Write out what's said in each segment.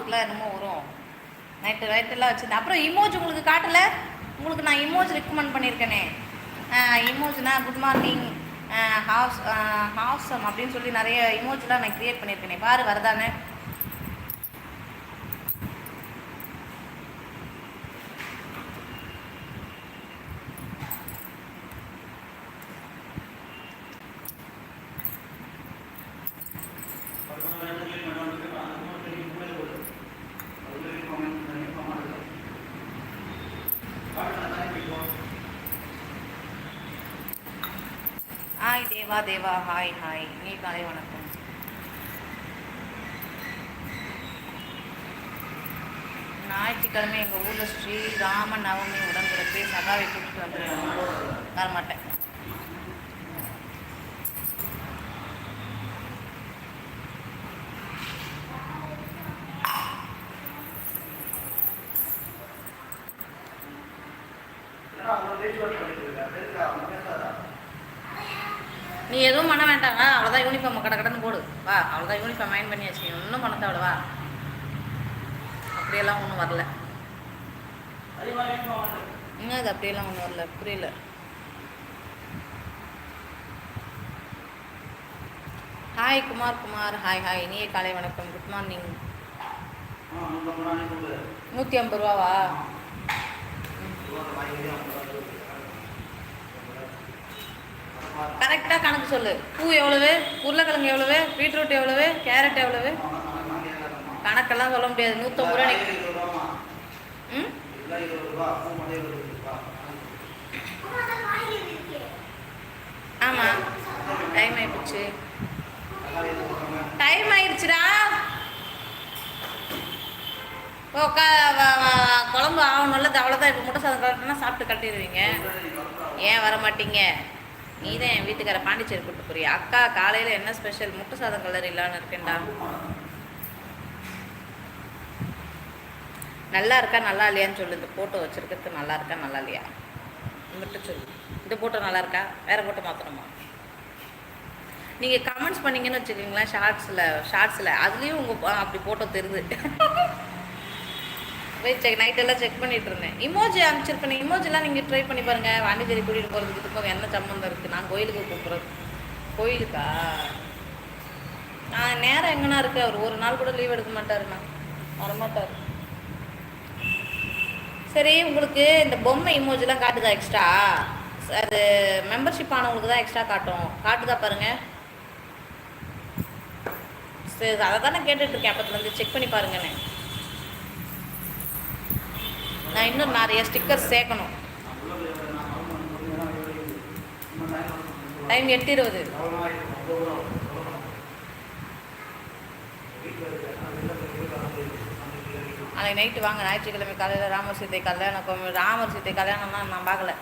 அதுக்குலாம் என்னமோ வரும். நைட்டு நைட்டெல்லாம் வச்சுருந்தேன். அப்புறம் இமோஜ் உங்களுக்கு காட்டலை? உங்களுக்கு நான் இமோஜ் ரெக்கமெண்ட் பண்ணியிருக்கேனே. இமோஜ்னா குட் மார்னிங் ஹாஸ் ஹாசம் அப்படின்னு சொல்லி நிறைய இமோஜ்லாம் நான் க்ரியேட் பண்ணியிருக்கேனே. பாரு வருதானே? Hi Deva Deva hi hi. நீ காலை வணக்கம். ஞாயிற்றுக்கிழமை எங்கள் ஊரில் ஸ்ரீ ராம நவமி உடம்புறப்பே சகாவை கூப்பிட்டு வந்துடுவேன் வரமாட்டேன் நீ எதுவும் பண்ண வேண்டாங்க அவ்வளோதான் யூனிஃபார்ம் கடை கடந்து போடு. வா அவ்வளோதான் யூனிஃபார்ம் மைண்ட் பண்ணியாச்சு நீ ஒன்றும் பண்ண தேவையில்ல வா. அப்படியெல்லாம் ஒன்றும் வரல. இன்னும் அது அப்படியெல்லாம் ஒன்றும் வரல? புரியல. Hi Kumar Kumar. Hi hi இனிய காலை வணக்கம். குட் மார்னிங் நூற்றி ஐம்பது ரூபாவா? கரெக்டாக கணக்கு சொல்லு. பூ எவ்வளவு? உருளைக்கிழங்கு எவ்வளவு? பீட்ரூட் எவ்வளவு? கேரட் எவ்வளவு? கணக்கெல்லாம் சொல்ல முடியாது. நூற்றம்பது ரூபா ம்? ஆமாம் டைம் ஆயிடுச்சு டைம் ஆயிடுச்சுடா ஓ க குழம்பு ஆகணும்ல அவ்வளோதான் இப்போ முட்டை சாதம் கலட்டினா சாப்பிட்டு கட்டிடுவீங்க. ஏன் வர மாட்டீங்க நீ தான் என் வீட்டுக்கார பாண்டிச்சேரி கூட்டு போறியா? அக்கா காலையில் என்ன ஸ்பெஷல் முட்டை சாதம் கலர் இல்லான்னு இருக்கேன்டா. நல்லா இருக்கா நல்லா இல்லையான்னு சொல்லு. இந்த ஃபோட்டோ வச்சுருக்கிறது நல்லா இருக்கா நல்லா இல்லையா? மட்டும் சொல்லு. இந்த ஃபோட்டோ நல்லா இருக்கா? வேறு ஃபோட்டோ மாற்றணுமா நீங்கள் கமெண்ட்ஸ் பண்ணீங்கன்னு வச்சுக்கோங்களேன் ஷார்ட்ஸில் ஷார்ட்ஸில் அதுலேயும் உங்கள் அப்படி ஃபோட்டோ தெரியுது. போய் செக் நைட்டெல்லாம் செக் பண்ணிட்டு இருந்தேன். இமோஜி அனுப்பிச்சிருப்பேன் இமோஜிலாம் நீங்கள் ட்ரை பண்ணி பாருங்கள் வாண்டிச்சேரி கூட்டிகிட்டு போகிறதுக்கு இதுக்கும் என்ன சம்மந்தம் இருக்குது நான் கோயிலுக்கு கூப்பிட்றது. கோயிலுக்கா? நான் நேரம் எங்கன்னா இருக்கு? அவர் ஒரு நாள் கூட லீவ் எடுக்க மாட்டாருண்ணா வரமாட்டார். சரி உங்களுக்கு இந்த பொம்மை இமோஜிலாம் காட்டுதா எக்ஸ்ட்ரா அது மெம்பர்ஷிப் ஆனவங்களுக்கு தான் எக்ஸ்ட்ரா காட்டும். காட்டுதா பாருங்கள் சரி அதை தானே கேட்டுட்ருக்கேன் அப்பத்துலேருந்து செக் பண்ணி பாருங்கண்ணே நான் இன்னும் நிறைய ஸ்டிக்கர் சேர்க்கணும். டைம் எட்டு இருபது நாளைக்கு நைட்டு வாங்க. ஞாயிற்றுக்கிழமை காலையில் ராமர் சீத்தை கல்யாணம். ராமர் சீத்தை கல்யாணம்லாம் நான் பார்க்கல.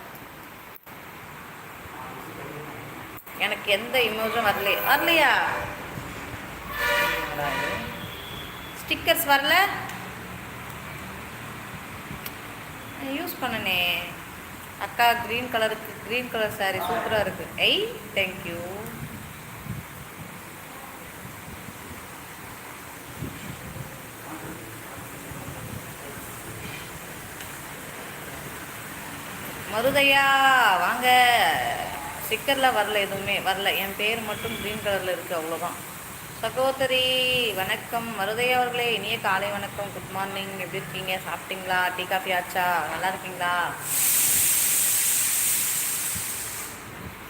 எனக்கு எந்த இமோஜும் வரல வரலையா? ஸ்டிக்கர்ஸ் வரல. யூஸ் பண்ணனே. அக்கா க்ரீன் கலருக்கு க்ரீன் கலர் saree சூப்பராக இருக்குது ஐ தேங்க்யூ மருதையா வாங்க. ஸ்டிக்கரில் வரல எதுவுமே வரல. என் பேர் மட்டும் க்ரீன் கலரில் இருக்குது அவ்வளோதான் சகோதரி வணக்கம். மருதையா அவர்களே இனிய காலை வணக்கம். குட் மார்னிங் எப்படி இருக்கீங்க? சாப்பிட்டீங்களா? டீ காஃபி ஆச்சா? நல்லா இருக்கீங்களா?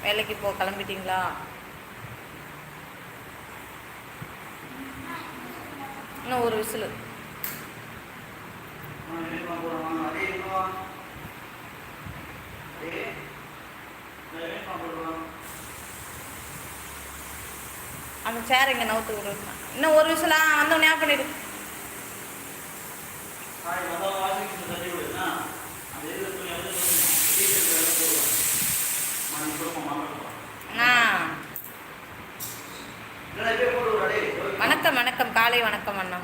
வேலைக்கு போ கிளம்பிட்டீங்களா? இன்னும் ஒரு விசிலு. அந்த சேர் இங்கே நவுத்து விடுறா இன்னும் ஒரு விசிலா வந்து ஞாபகம் பண்ணிடு வணக்கம் வணக்கம். காலை வணக்கம் அண்ணா.